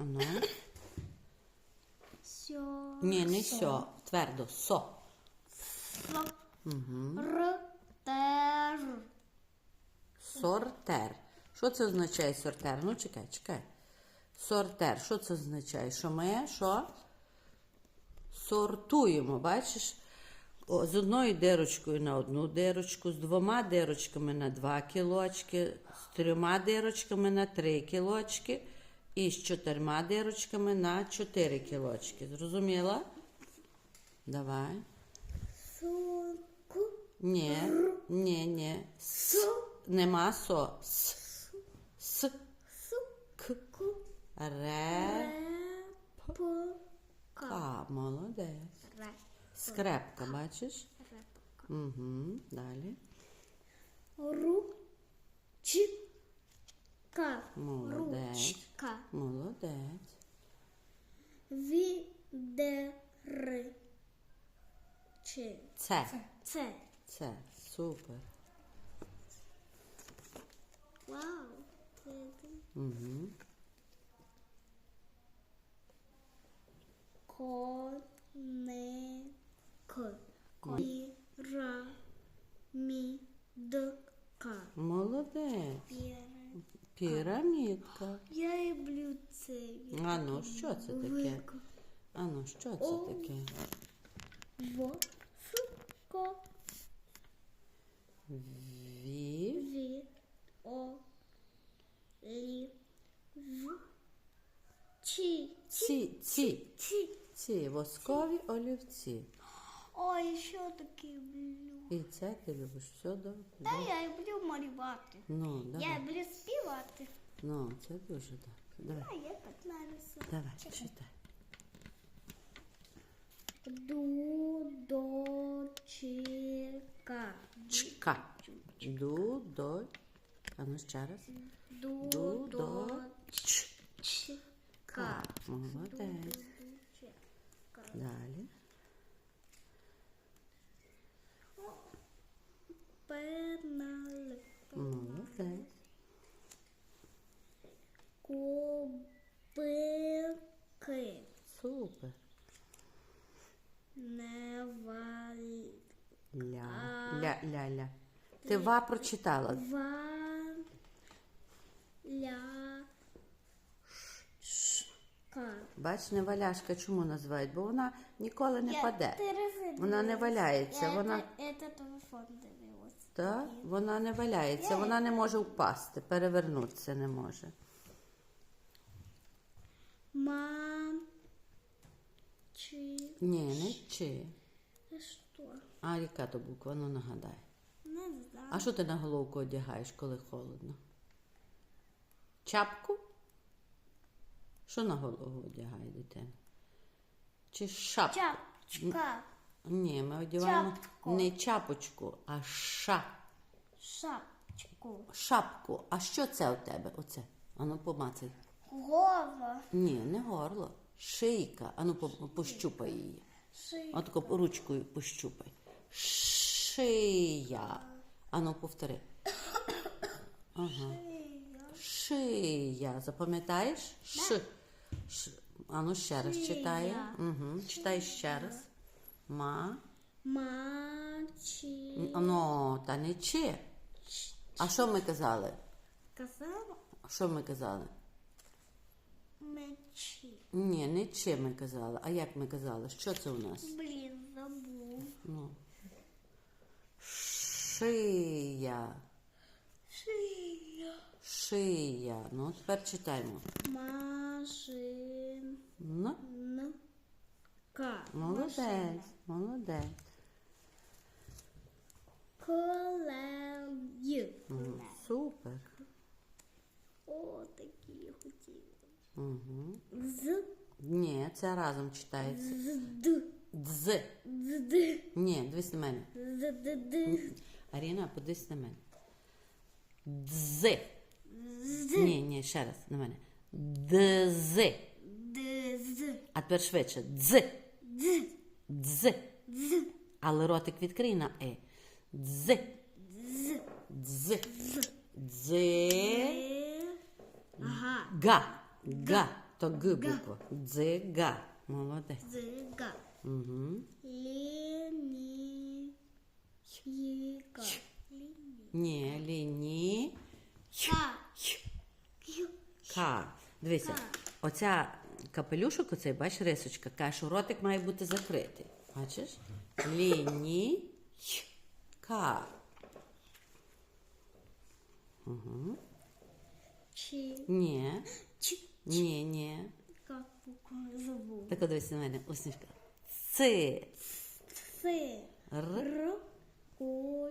Ану. Сьо. Ні, не сьо. Твердо. Со. Сло. Р. Тер. Сортер. Що це означає сортер? Ну, чекай, чекай. Сортер. Що це означає? Що ми що? Сортуємо, бачиш? О, з одною дирочкою на одну дирочку, з двома дирочками на два кілочки, з трьома дирочками на три кілочки і з чотирма дирочками на чотири кілочки. Зрозуміла? Давай. Сумку. Ні, ні, ні. С. Нема со. С. С. К. Ре. Ка. Молодець. Скрепка, бачиш? Угу. Далі. Ручка. Молодець. Ручка. Молодець. Відери. Чи. Це. Це. Це. Супер. Вау. Угу. Коник. Пірамідка. Молодець. Піра- Пірамідка. Я люблю це. А ну, що це таке? А ну, що це таке? Воско. Ві. Ві. О. Лі. В. Чи. Ці. Ці. Чи. Ці воскові олівці. Ой, що таке люблю? І це ти любиш все добре. Та я люблю малювати. Ну, давай. Я люблю співати. Ну, це дуже добре. Давай, А я так нарисую. давай, читай. Дудочка. Чка. Ду, до. А ну ще раз. Ду, Дудочка. Молодець. Далі. Пенал. Молодець. Кубики. Супер. Не валь. Ля. Ля, ля, ля. Ти ва прочитала. Ва. Ля. Бач, не валяшка чому називають? Бо вона ніколи не Я паде. Вона не дивилась. валяється, Я вона- те- це телефон дивилась. Так? Вона не валяється, вона не може впасти, перевернутися не може. Мам. Чи. Ні, не чи. А яка то буква? Ну нагадай. Не знаю. А що ти на головку одягаєш, коли холодно? Чапку? Що на голову одягає дитина? Чи шапку? Чапчка. Ні, ми одягаємо Чапку. не чапочку, а ша. Шапчку. Шапку. А що це у тебе? Оце. Ану помацай. Голова. Ні, не горло. Шийка. Ану по- пощупай її. Ши. Отако ручкою пощупай. Шия. Ану, повтори. Ага. Шия. Запам'ятаєш? Ш. Ш. Ану ще раз читає. Угу. Читай ще раз. Ма. Мачі. Ну, та не чи. А що ми казали? Казала Що ми казали? мечі. Ні, не чи ми казали. А як ми казали? Що це у нас? Блін, забув. Ну. Шия. Шия. Шия. Ну, тепер читаємо. Машин. Ну, Ка. молодець, молодець. Колею. Мгм, Супер. О, такі я хотіла. Угу. З. Ні, це разом читається. З. Дз. З. Д. Ні, дивись на мене. З. Д. Д. Аріна, подивись на мене. Дз. З. Ні, ні, ще раз на мене. Дз. Д. З. А тепер швидше. Дз. Дз. Дз. З. Але ротик відкрий на е. Дз. Дз. Дз. Е. Ага. Га. Га. То Г буква. Дзига. Молодець. Дзига. Угу. Ні, ліні. Ка. Ка. Дивися, оця капелюшок, оцей, бачиш, рисочка, каже, що ротик має бути закритий. Бачиш? Ліні. Ка. Чи. Ні. Чи. Ні, ні. Так дивися на мене, усмішка. Ци. С. Р. Р. О.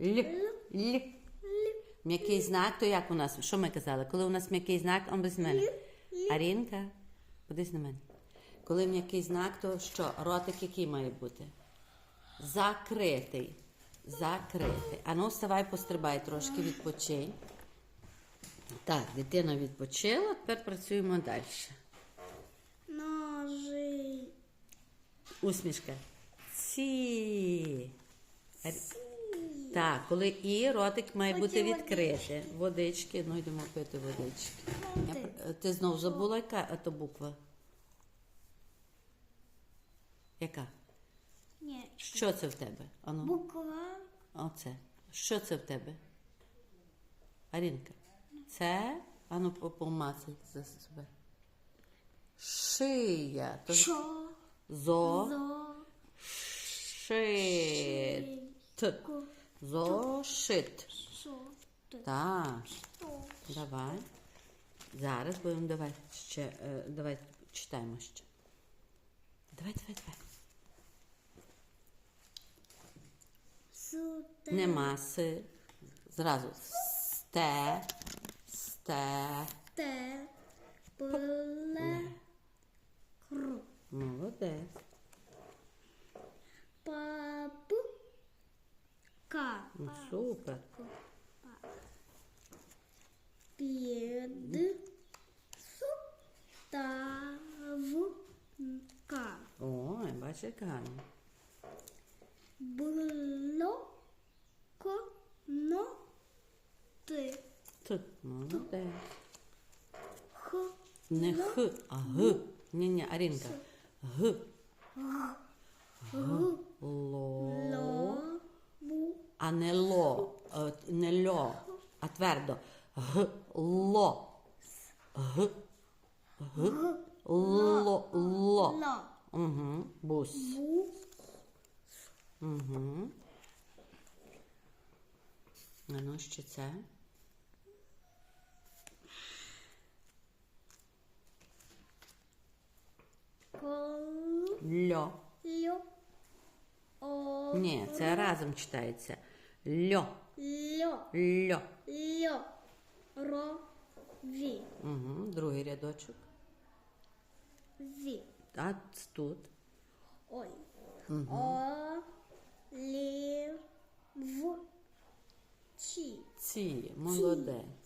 Л. Л. М'який знак, то як у нас? Що ми казали? Коли у нас м'який знак, он без мене. Арінка, подивись на мене. Коли м'який знак, то що? Ротик який має бути? Закритий. Закритий. А ну, вставай, пострибай трошки, відпочинь. Так, дитина відпочила, тепер працюємо далі. Ножи. Усмішка. Ці. Так, коли і ротик має Хочу бути відкритий. Водички, ну йдемо пити водички. Я Ти знову забула, яка то буква? Яка? Ні. Що це в тебе? Ану, Буква. оце. Що це в тебе? Арінка. Це? Ану, по- помацай за себе. Шия. Що. Зо. Зо. Шит. Зошит. Так, давай. Зараз будемо давай ще. е, Давай читаємо ще. Давай, давай, давай. Нема си. Зразу. Сте. Сте. Те. Пле. Кру. Молодець. Папу. Ка. Ну, Супер. Під. Ставка. Ой, бачиш, як гарно. Блоко. Но. Ти. Тут молодець. Х. Не х, а г. Ні, ні, Арінка. Г. Г. Ло. Ло. А не ло. Е, Не льо, а твердо. Г. Ло. Г. Г. Ло. Ло. Угу. Бус. Бу. Угу. Ну ще це. Кол. Льо. Льо. О. Ні, це разом читається. Льо. Льо. Льо. Льо. Ро. Ві. Угу. Другий рядочок. Ві. А тут. Ой. О. Лі. В. Чі. Ці. Молодець.